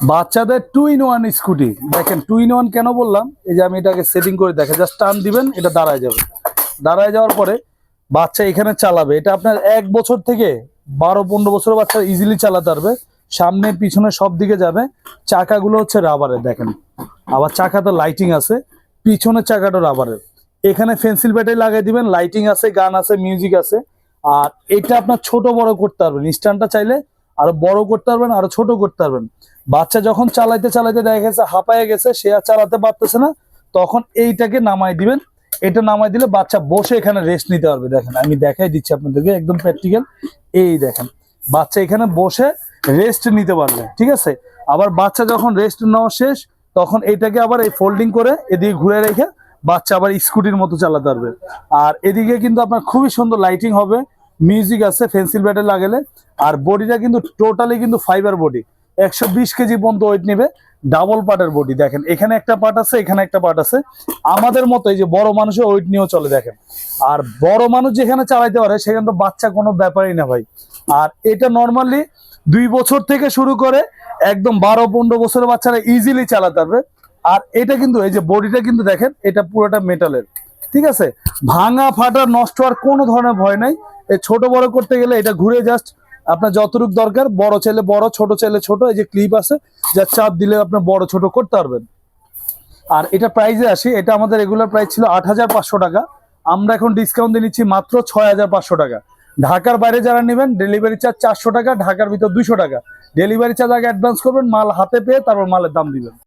বাচ্চাদের two in one scooty দেখেন two in one কেন বললাম? এই যে আমি এটাকে সেটিং করে দেখে জাস্ট টান দিবেন, এটা দাঁড়ায় যাবে। দাঁড়ায় যাওয়ার পরে বাচ্চা এখানে চালাবে। এটা আপনার এক বছর থেকে বারো, পনেরো বছর বাচ্চা ইজিলি চালাতে পারবে। সামনে, পিছনে সব দিকে যাবে। চাকাগুলো হচ্ছে রাবারের দেখেন। আবার চাকাতে লাইটিং আছে। পিছনের চাকাটা রাবারের এখানে ফেন্সিল ব্যাটারি লাগিয়ে দিবেন লাইটিং আছে, গান আছে মিউজিক আছে। আর এটা আপনার ছোট বড় করতে পারবেন। স্ট্যান্ডটা চাইলে আরও বড় করতে পারবেন, আরও ছোট করতে পারবেন। বাচ্চা যখন চালাইতে চালাইতে দেখা গেছে হাঁপায়ে গেছে, সে আর চালাতে পারতেছে না, তখন এইটাকে নামাই দিবেন। এটা নামাই দিলে বাচ্চা বসে এখানে রেস্ট নিতে পারবে। দেখেন, আমি দেখাই দিচ্ছি আপনাদেরকে, একদম প্র্যাকটিক্যাল এই দেখেন, বাচ্চা এখানে বসে রেস্ট নিতে পারবে, ঠিক আছে? আবার বাচ্চা যখন রেস্ট নেওয়া শেষ, তখন এইটাকে আবার এই ফোল্ডিং করে এদিকে ঘুরে রেখে বাচ্চা আবার স্কুটির মতো চালাতে পারবে। আর এদিকে কিন্তু আপনার খুবই সুন্দর লাইটিং হবে। মিউজিক আছে পেন্সিল ব্যাটে লাগালে। আর বডিটা কিন্তু টোটালি কিন্তু ফাইবার বডি একশো বিশ কেজি পর্যন্ত ওয়েট নেবে ডাবল পার্টের বডি দেখেন, এখানে একটা পার্ট আছে, এখানে একটা পার্ট আছে। আমাদের মতো এই যে বড় মানুষের ওয়েট নিয়েও চলে, দেখেন। আর বড় মানুষ যেখানে চালাইতে পারে, সেখানে তো বাচ্চা কোনো ব্যাপারই না ভাই। আর এটা নর্মালি দুই বছর থেকে শুরু করে একদম বারো পনেরো বছরের বাচ্চারা ইজিলি চালাতে পারবে। আর এটা কিন্তু, এই যে বডিটা কিন্তু দেখেন, এটা পুরোটা মেটালের ঠিক আছে? ভাঙা ফাটা নষ্ট হওয়ার কোনো ধরনের ভয় নাই। ছোট বড় করতে গেলে এটা ঘুরে জাস্ট আপনার যতটুকু দরকার, বড় ছেলে বড়, ছোট ছেলে ছোট, এই যে ক্লিপ আছে, যা চাপ দিলে আপনার বড় ছোট করতে পারবেন। আর এটা প্রাইজে আসি, এটা আমাদের রেগুলার প্রাইস ছিল আট হাজার পাঁচশো টাকা। আমরা এখন ডিসকাউন্ট দিয়ে নিচ্ছি মাত্র ছয় হাজার পাঁচশো টাকা। ঢাকার বাইরে যারা নেবেন ডেলিভারি চার্জ চারশো টাকা, ঢাকার ভিতর দুশো টাকা। ডেলিভারি চার্জ আগে অ্যাডভান্স করবেন, মাল হাতে পেয়ে তারপর মালের দাম দিবেন।